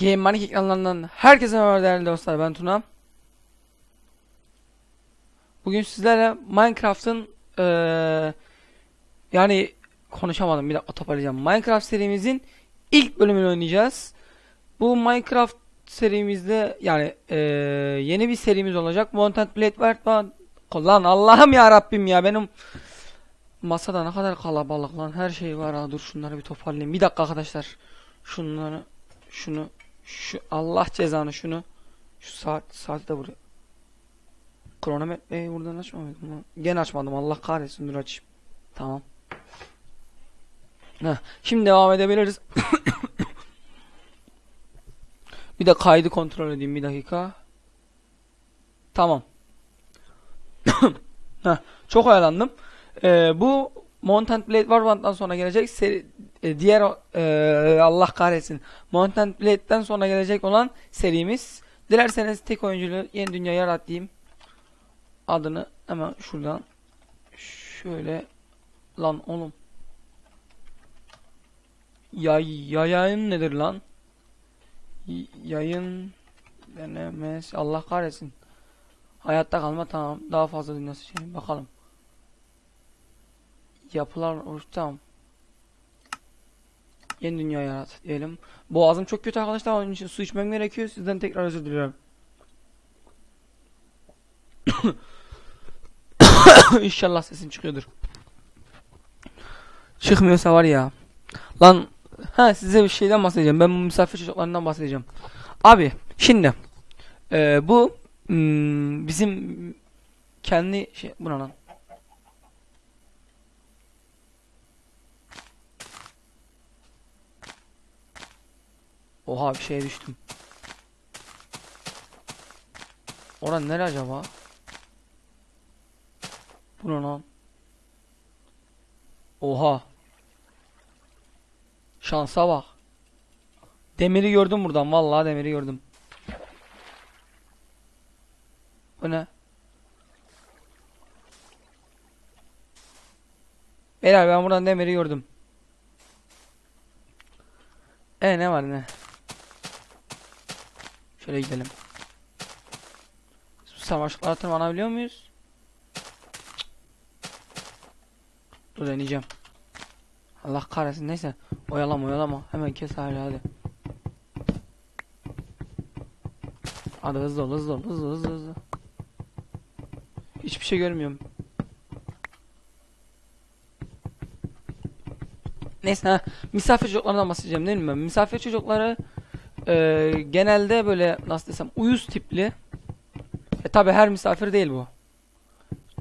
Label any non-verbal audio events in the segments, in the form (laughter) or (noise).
Game Manic ekranlarından herkese merhaba değerli dostlar ben Tuna. Bugün sizlerle Minecraft'ın eee, yani konuşamadım bir dakika toparlayacağım. Minecraft serimizin ilk bölümünü oynayacağız. Bu Minecraft serimizde yani eee, yeni bir serimiz olacak. Mountain Blade var. Lan Allah'ım ya Rabbim ya benim masada ne kadar kalabalık lan her şey var ha dur şunları bir toparlayayım. Bir dakika arkadaşlar. Şunları şunu şu Allah cezanı şunu şu saat saati de buraya kronometreyi buradan açmadım lan. Gene açmadım Allah kahretsin dur açayım. Tamam. Heh, şimdi devam edebiliriz. (coughs) bir de kaydı kontrol edeyim bir dakika. Tamam. (coughs) Heh, çok oyalandım. Ee, bu Mountain Blade Warband'dan sonra gelecek seri, e, diğer e, Allah kahretsin. Mountain Blade'den sonra gelecek olan serimiz. Dilerseniz tek oyunculu yeni dünya yarat diyeyim. Adını hemen şuradan şöyle lan oğlum. Yay yayın nedir lan? Y- yayın denemez. Allah kahretsin. Hayatta kalma tamam. Daha fazla dünyası şey bakalım. Yapılar oluş tamam. Yeni dünya yarat diyelim. Boğazım çok kötü arkadaşlar. Onun için su içmem gerekiyor. Sizden tekrar özür diliyorum. (coughs) İnşallah sesim çıkıyordur. Çıkmıyorsa var ya. Lan ha size bir şeyden bahsedeceğim. Ben misafir çocuklarından bahsedeceğim. Abi şimdi e, bu hmm, bizim kendi şey buna lan. Oha bir şeye düştüm. Oran nere acaba? Bu ne lan? Oha. Şansa bak. Demiri gördüm buradan. Vallahi demiri gördüm. Bu ne? Beyler ben buradan demiri gördüm. E ne var ne? Şöyle gidelim. Savaşlıklara tırmanabiliyor muyuz? Dur deneyeceğim. Allah kahretsin neyse. Oyalama oyalama. Hemen kes hala hadi. Hadi hızlı ol hızlı ol hızlı hızlı hızlı. Hiçbir şey görmüyorum. Neyse ha, misafir çocuklarından bahsedeceğim değil mi? Misafir çocukları e, genelde böyle nasıl desem uyuz tipli. E tabi her misafir değil bu.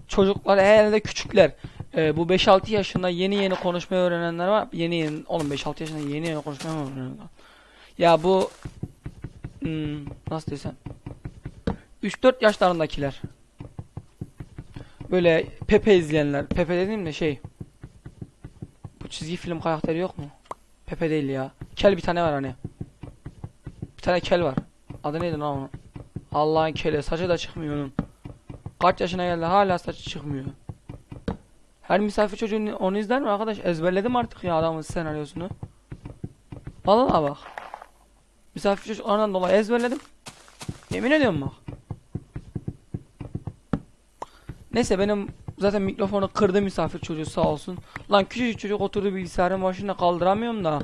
Çocuklar herhalde küçükler. E, bu 5-6 yaşında yeni yeni konuşmayı öğrenenler var. Yeni yeni oğlum 5-6 yaşında yeni yeni konuşmayı mı öğreniyorlar? Ya bu hmm, nasıl desem 3-4 yaşlarındakiler. Böyle Pepe izleyenler. Pepe dediğim de şey bu çizgi film karakteri yok mu? Pepe değil ya. Kel bir tane var hani. Tane kel var. Adı neydi lan onun? Allah'ın kele. Saçı da çıkmıyor onun. Kaç yaşına geldi hala saçı çıkmıyor. Her misafir çocuğun onu izler mi arkadaş? Ezberledim artık ya adamın senaryosunu. Vallahi bak. Misafir çocuklarından dolayı ezberledim. Yemin ediyorum bak. Neyse benim zaten mikrofonu kırdı misafir çocuğu sağ olsun. Lan küçücük çocuk oturdu bilgisayarın başında kaldıramıyorum da.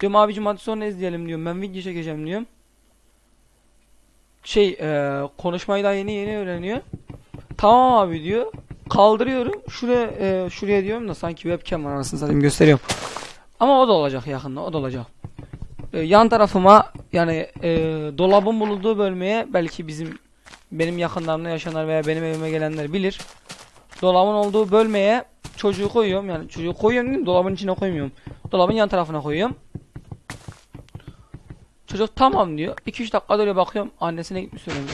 Diyorum abicim hadi sonra izleyelim diyorum. Ben video çekeceğim diyorum. Şey e, konuşmayı da yeni yeni öğreniyor. Tamam abi diyor. Kaldırıyorum. Şuraya e, şuraya diyorum da sanki webcam var anasını satayım gösteriyorum. Ama o da olacak yakında o da olacak. E, yan tarafıma yani e, dolabın bulunduğu bölmeye belki bizim benim yakınlarımda yaşayanlar veya benim evime gelenler bilir. Dolabın olduğu bölmeye çocuğu koyuyorum. Yani çocuğu koyuyorum değil mi? Dolabın içine koymuyorum. Dolabın yan tarafına koyuyorum. Çocuk tamam diyor. 2-3 dakika öyle bakıyorum. Annesine gitmiş söylemiş.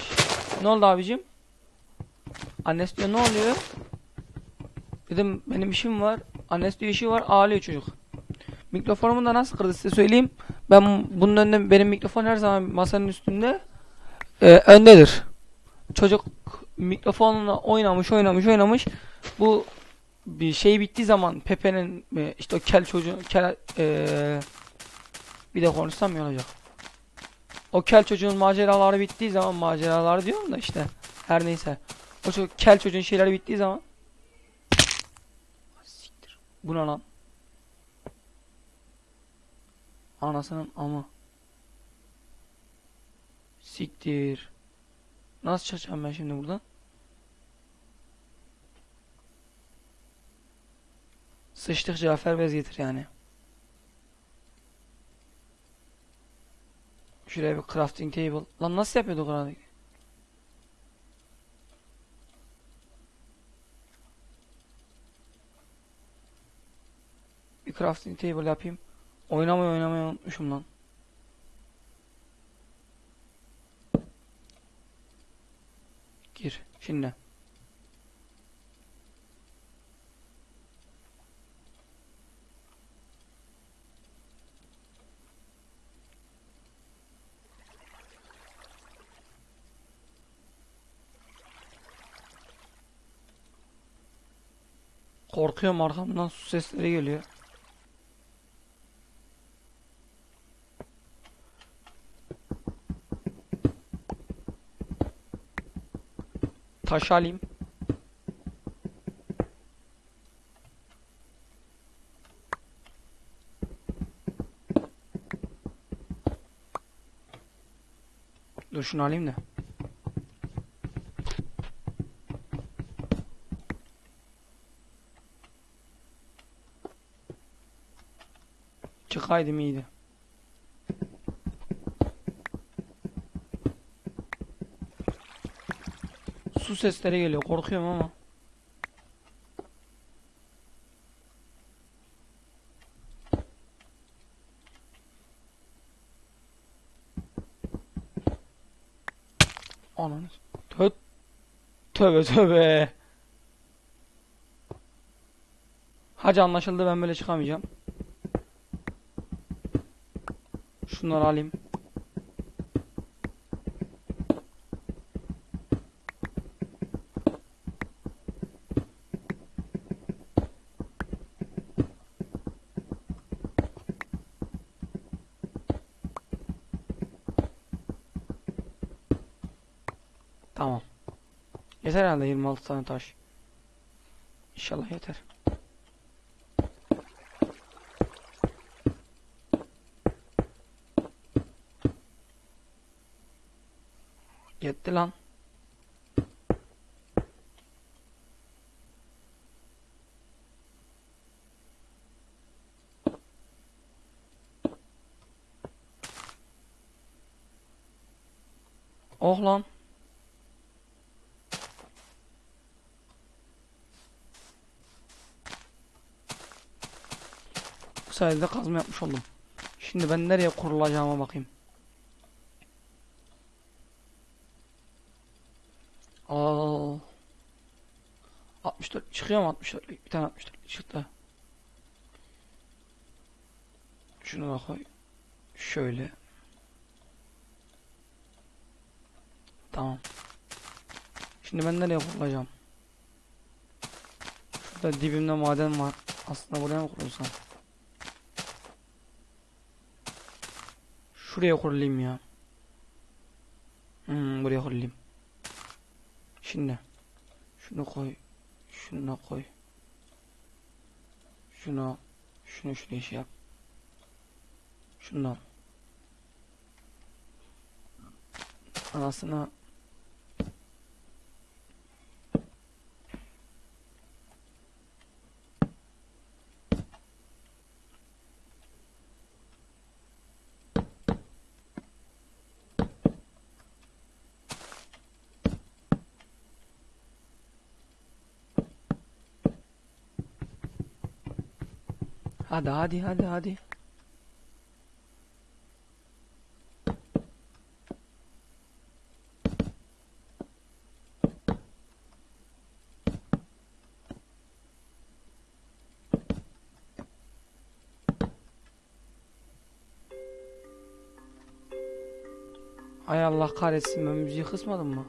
Ne oldu abicim? Annesi diyor ne oluyor? Dedim benim işim var. Annesi diyor işi var. Ağlıyor çocuk. Mikrofonumu da nasıl kırdı size söyleyeyim. Ben bunun önünde benim mikrofon her zaman masanın üstünde e, öndedir. Çocuk mikrofonla oynamış oynamış oynamış. Bu bir şey bittiği zaman Pepe'nin e, işte o kel çocuğun kel e, bir de konuşsam iyi olacak. O kel çocuğun maceraları bittiği zaman maceraları diyorum da işte her neyse. O çocuk, kel çocuğun şeyleri bittiği zaman Siktir. Bu ne lan? Anasının ama. Siktir. Nasıl çıkacağım ben şimdi buradan? Sıçtık Cafer bez getir yani. Şuraya bir crafting table. Lan nasıl yapıyorduk orada? Bir crafting table yapayım. Oynamayı oynamayı unutmuşum lan. Gir. Şimdi. Korkuyorum arkamdan su sesleri geliyor. Taş alayım. Dur şunu alayım da. Çıkaydım iyiydi. Su sesleri geliyor. Korkuyorum ama. Ananı. Tö tövbe tövbe. Hacı anlaşıldı ben böyle çıkamayacağım. Şunları alayım. Tamam. Yeter herhalde 26 tane taş. İnşallah yeter. Yetti lan. Oh lan. Bu sayede kazma yapmış oldum. Şimdi ben nereye kurulacağıma bakayım. Aa. 64 çıkıyor mu 64 bir tane 64 çıktı. Şunu da koy. Şöyle. Tamam. Şimdi ben nereye kurulacağım? Şurada dibimde maden var. Aslında buraya mı kurulsam? Şuraya kurulayım ya. Hmm, buraya kurulayım. Şimdi şunu koy. Şunu da koy. Şunu şunu şuraya şey yap. Şundan. Anasını Hadi hadi hadi hadi. Ay Allah kahretsin ben müziği kısmadım mı?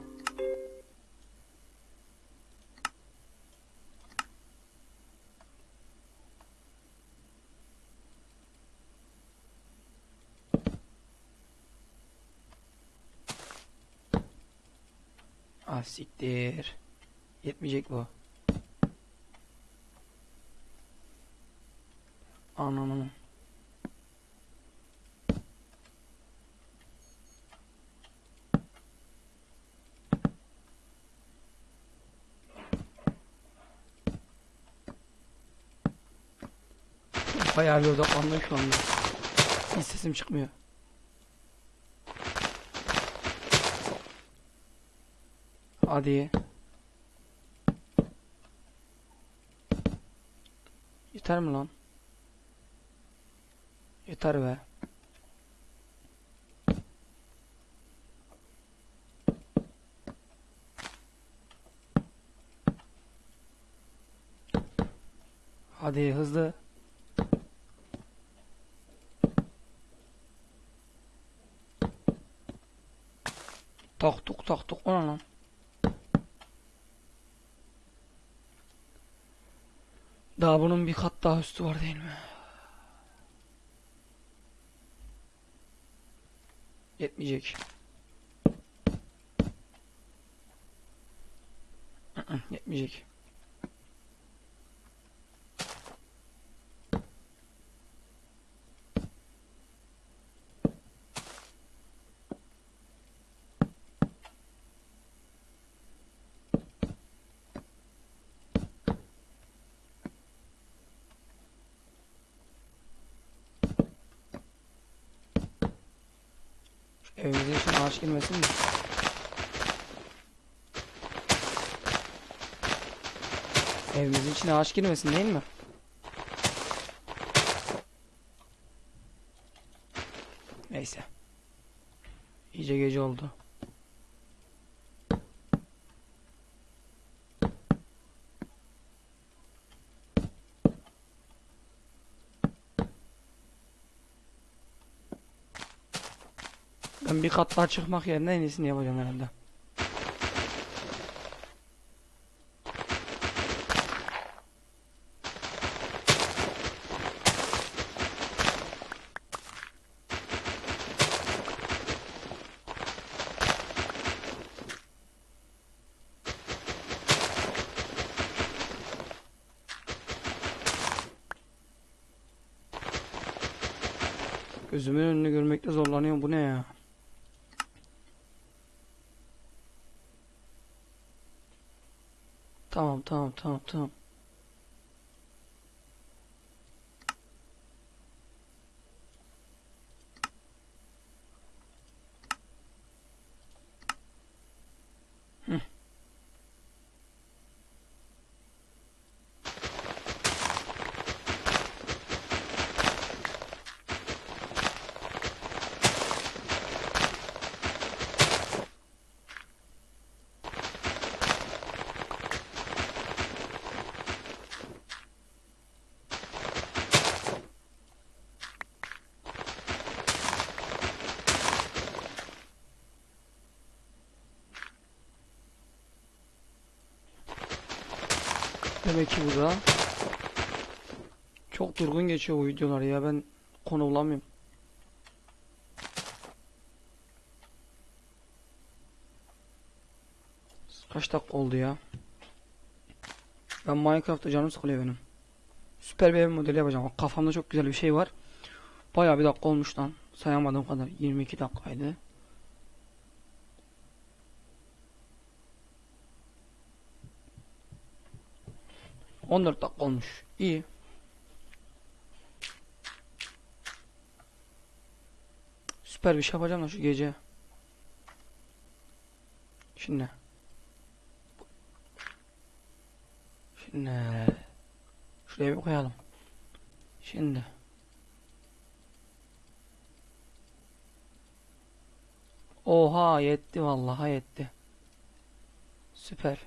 Ah. Yetmeyecek bu. Ananı. Bayağı bir odaklandım şu anda. Hiç sesim çıkmıyor. Hadi. Yeter mi lan? Yeter be. Hadi hızlı. Taktuk taktuk o ne lan? Daha bunun bir kat daha üstü var değil mi? Yetmeyecek. Yetmeyecek. Evimize için ağaç girmesin mi? Evimizin içine ağaç girmesin değil mi? Neyse. İyice gece oldu. Bir kat daha çıkmak yerine en iyisini yapacağım herhalde. Gözümün önünü görmekte zorlanıyorum. Bu ne ya? Tamam tamam tamam Demek ki bu da çok durgun geçiyor bu videolar ya ben konu bulamıyorum. Kaç dakika oldu ya? Ben Minecraft'ta canım sıkılıyor benim. Süper bir ev modeli yapacağım. Kafamda çok güzel bir şey var. Bayağı bir dakika olmuş lan. Sayamadığım kadar. 22 dakikaydı. On dört dakika olmuş. İyi. Süper bir şey yapacağım da şu gece. Şimdi. Şimdi. Şuraya bir koyalım. Şimdi. Oha yetti vallahi yetti. Süper.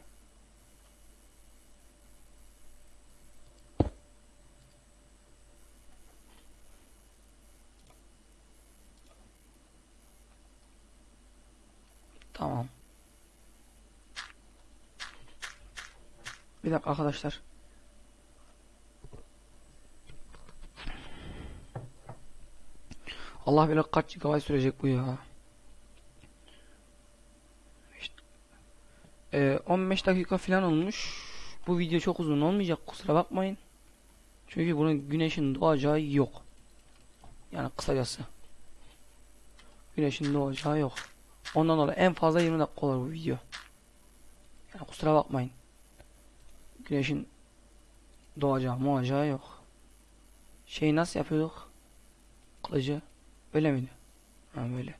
Tamam. Bir dakika arkadaşlar. Allah bilir kaç GB sürecek bu ya. İşte Ee, 15 dakika falan olmuş. Bu video çok uzun olmayacak kusura bakmayın. Çünkü bunun güneşin doğacağı yok. Yani kısacası. Güneşin doğacağı yok. Ondan dolayı en fazla 20 dakika olur bu video. Yani kusura bakmayın. Güneşin doğacağı muacağı yok. Şeyi nasıl yapıyorduk? Kılıcı. Öyle miydi? Ha böyle.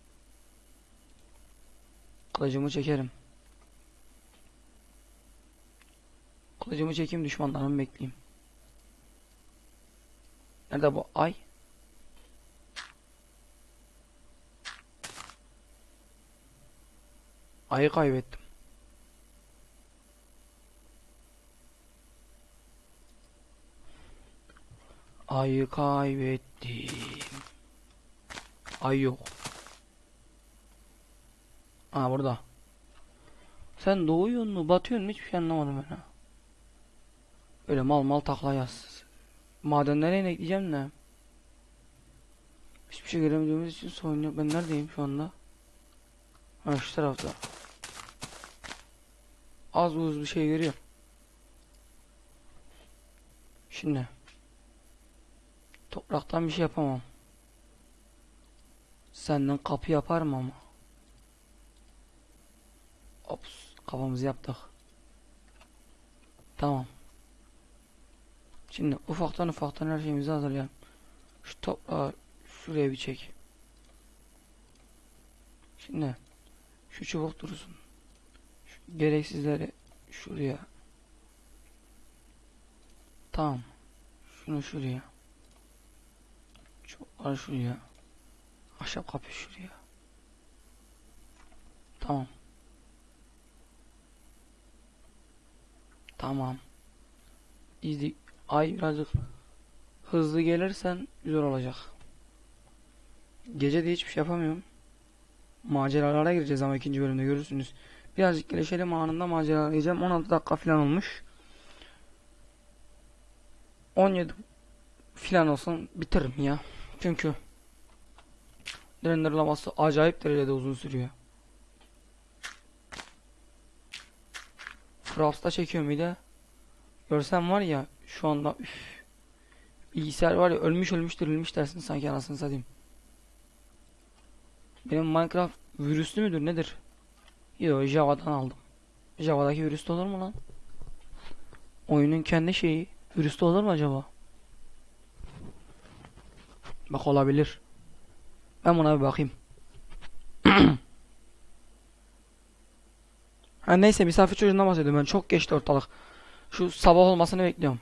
Kılıcımı çekerim. Kılıcımı çekeyim düşmanlarımı bekleyeyim. Nerede bu ay? Ayı kaybettim. Ayı kaybettim. Ay yok. Aa burada. Sen doğuyorsun mu, batıyorsun mu hiçbir şey anlamadım ben ha. Öyle mal mal takla yaz. Madenlere inekleyeceğim de. Hiçbir şey göremediğimiz için sorun yok. Ben neredeyim şu anda? Ha şu tarafta. Az buz bir şey görüyorum. Şimdi. Topraktan bir şey yapamam. Senden kapı yaparım ama. Ops. Kafamızı yaptık. Tamam. Şimdi ufaktan ufaktan her şeyimizi hazırlayalım. Şu toprağı şuraya bir çek. Şimdi şu çubuk dursun. Şu gereksizleri şuraya. Tamam. Şunu şuraya. Çubukları şuraya. Ahşap kapı şuraya. Tamam. Tamam. İzli ay birazcık hızlı gelirsen güzel olacak. Gece de hiçbir şey yapamıyorum. Maceralara gireceğiz ama ikinci bölümde görürsünüz. Birazcık gelişelim anında maceralara gireceğim. 16 dakika falan olmuş. 17 falan olsun bitiririm ya. Çünkü renderlaması acayip derecede uzun sürüyor. Frost'ta çekiyorum bir de. Görsem var ya şu anda üf. Bilgisayar var ya ölmüş ölmüş dirilmiş dersin sanki anasını satayım. Benim Minecraft virüslü müdür nedir? Yo Java'dan aldım. Java'daki virüslü olur mu lan? Oyunun kendi şeyi virüslü olur mu acaba? Bak olabilir. Ben buna bir bakayım. (clears throat) ha neyse misafir çocuğundan bahsediyorum ben. Çok geçti ortalık. Şu sabah olmasını bekliyorum.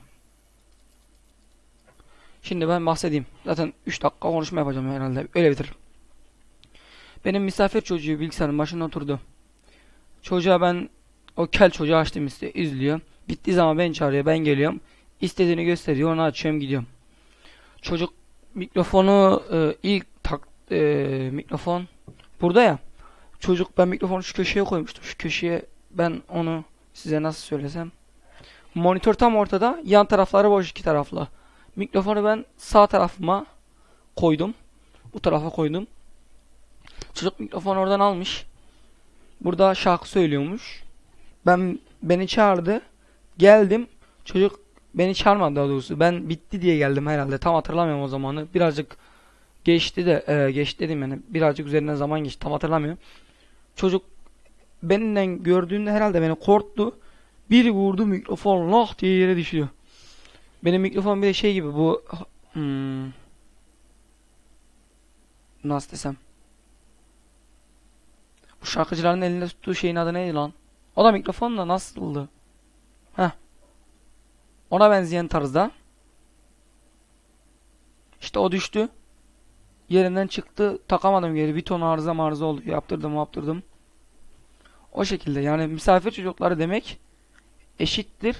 Şimdi ben bahsedeyim. Zaten 3 dakika konuşma yapacağım herhalde. Öyle bitiririm. Benim misafir çocuğu bilgisayarın başında oturdu. Çocuğa ben o kel çocuğu açtım işte izliyor. Bittiği zaman beni çağırıyor ben geliyorum. İstediğini gösteriyor onu açıyorum gidiyorum. Çocuk mikrofonu e, ilk tak e, mikrofon burada ya. Çocuk ben mikrofonu şu köşeye koymuştum. Şu köşeye ben onu size nasıl söylesem. Monitör tam ortada. Yan tarafları boş iki taraflı. Mikrofonu ben sağ tarafıma koydum. Bu tarafa koydum. Çocuk mikrofonu oradan almış. Burada şarkı söylüyormuş. Ben beni çağırdı. Geldim. Çocuk beni çağırmadı daha doğrusu. Ben bitti diye geldim herhalde. Tam hatırlamıyorum o zamanı. Birazcık geçti de e, geçti dedim yani. Birazcık üzerinden zaman geçti. Tam hatırlamıyorum. Çocuk benden gördüğünde herhalde beni korktu. Bir vurdu mikrofon lah diye yere düşüyor. Benim mikrofon bir de şey gibi bu hmm, nasıl desem bu şarkıcıların elinde tuttuğu şeyin adı neydi lan? O da mikrofon da nasıldı? Ona benzeyen tarzda. İşte o düştü. Yerinden çıktı. Takamadım geri. Bir ton arıza marıza oldu. Yaptırdım yaptırdım. O şekilde yani misafir çocukları demek eşittir.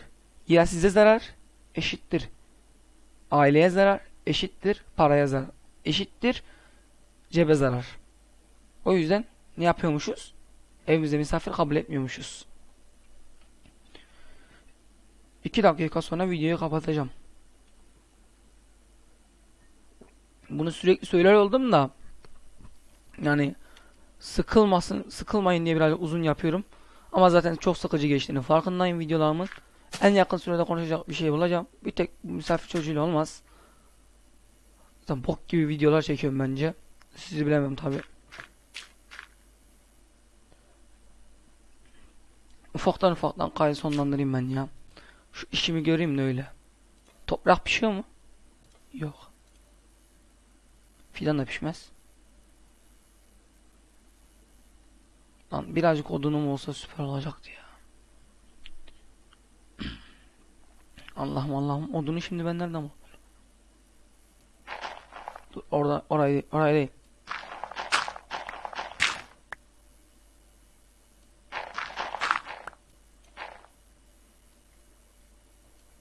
Ya size zarar eşittir. Aileye zarar eşittir. Paraya zarar eşittir. Cebe zarar. O yüzden ne yapıyormuşuz? Evimize misafir kabul etmiyormuşuz. 2 dakika sonra videoyu kapatacağım. Bunu sürekli söyler oldum da yani sıkılmasın, sıkılmayın diye biraz uzun yapıyorum. Ama zaten çok sıkıcı geçtiğini farkındayım videolarımın. En yakın sürede konuşacak bir şey bulacağım. Bir tek misafir çocuğuyla olmaz. Zaten bok gibi videolar çekiyorum bence. Sizi bilemem tabi. Ufaktan ufaktan kaydı sonlandırayım ben ya. Şu işimi göreyim de öyle. Toprak pişiyor mu? Yok. Fidan da pişmez. Lan birazcık odunum olsa süper olacaktı ya. Allah'ım Allah'ım odunu şimdi ben nereden bulurum? Dur orada orayı orayı değil.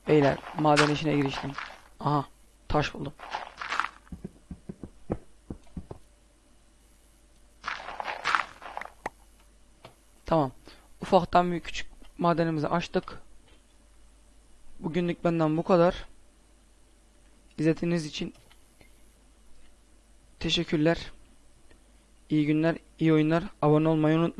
Beyler maden işine giriştim. Aha taş buldum. Tamam. Ufaktan bir küçük madenimizi açtık. Bugünlük benden bu kadar. İzlediğiniz için teşekkürler. İyi günler, iyi oyunlar. Abone olmayı unutmayın.